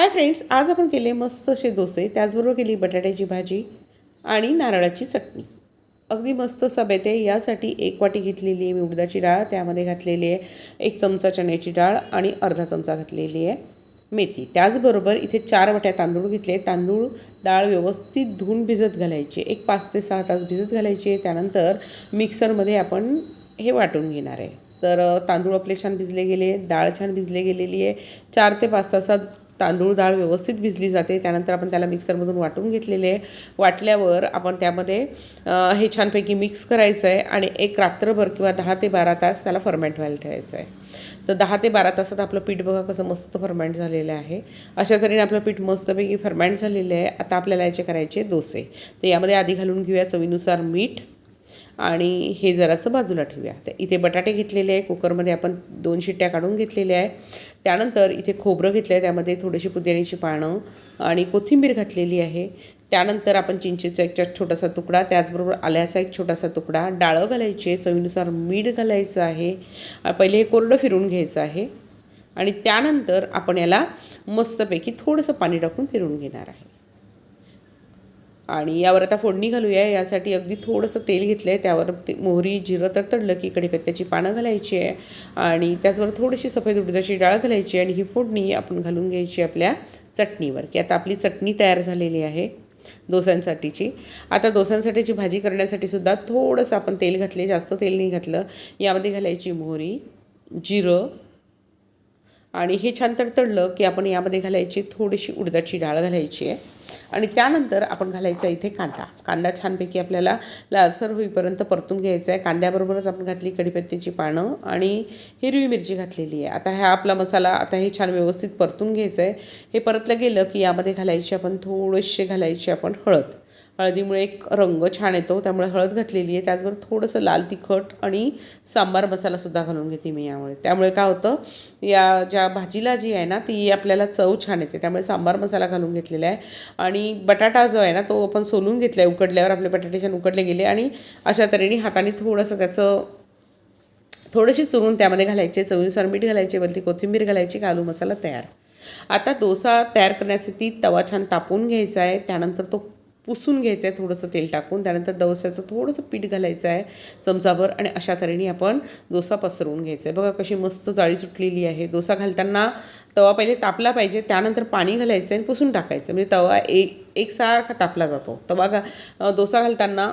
Hi friends आज आपण केले मस्त असे डोसे त्याचबरोबर केली बटाट्याची भाजी आणि नारळाची चटणी. अगदी मस्त असा बेते यासाठी एक वाटी घेतलेली आहे मी उडदाची डाळ त्यामध्ये घातलेली आहे एक चमचा चण्याची डाळ आणि अर्धा चमचा घातलेली आहे मेथी. त्याचबरोबर इथे चार वाट्या तांदूळ घेतले तांदूळ डाळ व्यवस्थित धुवून भिजत घालायची. एक पाच ते सहा तास भिजत घालायची त्यानंतर मिक्सरमध्ये आपण हे वाटून घेणार आहे. तर तांदूळ आपले छान भिजले गेले डाळ छान भिजले गेलेली आहे. चार ते पाच तासात तांदूळ डाळ व्यवस्थित भिजली जाते. त्यानंतर आपण त्याला मिक्सरमधून वाटून घेतलेले वाटल्यावर आपण त्यामध्ये हे छानपैकी मिक्स करायचं आहे आणि एक रात्रभर किंवा दहा ते बारा तास त्याला फर्मेंट व्हायला ठेवायचं आहे तर दहा ते बारा तासात आपलं पीठ बघा कसं मस्त फर्मेंट झालेलं आहे. अशा तऱ्हेने आपलं पीठ मस्तपैकी फर्मेंट झालेलं आहे. आता आपल्याला याचे करायचे डोसे तर यामध्ये आधी घालून घेऊया चवीनुसार मीठ. आणि हे जरासं बाजूला ठेवूया. तर इथे बटाटे घेतलेले आहे कुकरमध्ये आपण दोन शिट्ट्या काढून घेतलेल्या आहे. त्यानंतर इथे खोबरं घेतलं आहे त्यामध्ये थोडीशी पुदिन्याची पानं आणि कोथिंबीर घातलेली आहे. त्यानंतर आपण चिंचेचा एक छोटासा तुकडा त्याचबरोबर आल्याचा एक छोटासा तुकडा डाळं घालायची आहे चवीनुसार मीठ घालायचं आहे. पहिले हे कोरडं फिरून घ्यायचं आहे. आणि त्यानंतर आपण याला मस्तपैकी थोडंसं पाणी टाकून फिरून घेणार आहे. आणि यावर आता फोडणी घालूया. यासाठी अगदी थोडंसं तेल घेतलं आहे त्यावर ते मोहरी जिरं तडतडलं की कढीपत्त्याची पानं घालायची आहे. आणि त्याचबरोबर थोडीशी सफेद उडदाची डाळ घालायची आहे आणि ही फोडणी आपण घालून घ्यायची आपल्या चटणीवर की आता आपली चटणी तयार झालेली आहे डोसांसाठीची. आता डोसांसाठीची भाजी करण्यासाठी सुद्धा थोडंसं आपण तेल घातले जास्त तेल नाही घातलं. यामध्ये घालायची मोहरी जिरं आणि हे छान तडतडलं की आपण यामध्ये घालायची थोडीशी उडदाची डाळ घालायची आहे. आणि त्यानंतर आपण घालायचा इथे कांदा. कांदा छानपैकी आपल्याला लालसर होईपर्यंत परतून घ्यायचा आहे. कांद्याबरोबरच आपण घातली कढीपत्तीची पानं आणि हिरवी मिरची घातलेली आहे. आता हा आपला मसाला आता हे छान व्यवस्थित परतून घ्यायचं आहे. हे परतलं गेलं की यामध्ये घालायची आपण थोडेसे घालायची आपण हळद. हळदीमुळे एक रंग छान येतो त्यामुळे हळद घातलेली आहे. त्याचबरोबर थोडंसं लाल तिखट आणि सांबार मसालासुद्धा घालून घेते मी यामुळे. त्यामुळे काय होतं या ज्या भाजीला जी आहे ना ती आपल्याला चव छान येते. त्यामुळे सांबार मसाला घालून घेतलेला आहे. आणि बटाटा जो आहे ना तो आपण सोलून घेतला आहे उकडल्यावर आपले बटाटे छान उकडले गेले आणि अशा तऱ्हेने हाताने थोडंसं त्याचं थोडेसे चुरून त्यामध्ये घालायचे चवीनुसार मीठ घालायचे वरती कोथिंबीर घालायची आलू मसाला तयार. आता डोसा तयार करण्यासाठी तवा छान तापून घ्यायचा आहे. त्यानंतर तो पुसून घ्यायचं आहे थोडंसं तेल टाकून. त्यानंतर डोस्याचं थोडंसं पीठ घालायचं आहे चमचाभर आणि अशा तऱ्हेने आपण डोसा पसरवून घ्यायचा आहे. बघा कशी मस्त जाळी सुटलेली आहे. डोसा घालताना तवा पहिले तापला पाहिजे त्यानंतर पाणी घालायचं आणि पुसून टाकायचं म्हणजे तवा एक एकसारखा तापला जातो. तवा घा डोसा घालताना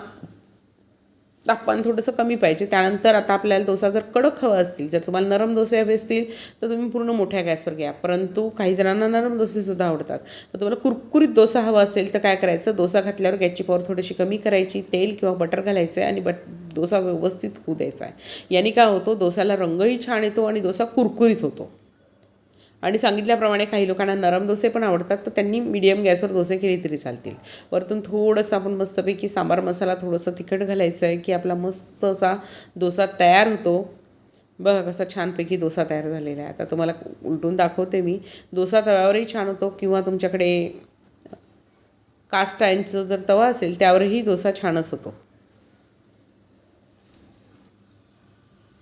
तापमान थोडंसं कमी पाहिजे. त्यानंतर आता आपल्याला डोसा जर कडक हवा असतील जर तुम्हाला नरम डोसे हवे असतील तर तुम्ही पूर्ण मोठ्या गॅसवर घ्या. परंतु काही जणांना नरम डोसेसुद्धा आवडतात. तर तुम्हाला कुरकुरीत डोसा हवा असेल तर काय करायचं? डोसा घातल्यावर गॅसची पॉवर थोडीशी कमी करायची. तेल किंवा बटर घालायचं आहे आणि बट डोसा व्यवस्थित होऊ द्यायचा आहे. याने काय होतो? डोसाला रंगही छान येतो आणि डोसा कुरकुरीत होतो. आणि सांगितल्याप्रमाणे काही लोकांना नरम डोसे पण आवडतात तर त्यांनी मीडियम गॅसवर डोसे केले तरी चालतील. वरतून थोडंसं आपण मस्तपैकी सांबार मसाला थोडंसं तिखट घालायचं आहे की आपला मस्त असा डोसा तयार होतो. बघा कसा छानपैकी डोसा तयार झालेला आहे. आता तुम्हाला उलटून दाखवते मी. डोसा तव्यावरही छान होतो किंवा तुमच्याकडे कास्ट आयनचं जर तवा असेल त्यावरही डोसा छानच होतो.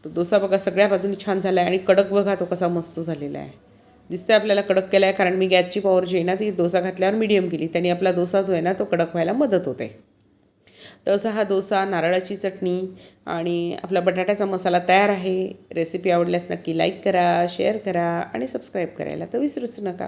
तो डोसा बघा सगळ्या बाजूनी छान झाला आहे आणि कडक बघा तो कसा मस्त झालेला आहे. दिसतं आपल्याला कडक केला आहे कारण मी गॅसची पॉवर जी आहे ना ती डोसा घातल्यावर मीडियम केली. त्याने आपला डोसा जो आहे ना तो कडक व्हायला मदत होते. तसा हा डोसा नारळाची चटणी आणि आपला बटाट्याचा मसाला तयार आहे. रेसिपी आवडल्यास नक्की लाईक करा शेअर करा आणि सबस्क्राईब करायला तर विसरूच नका.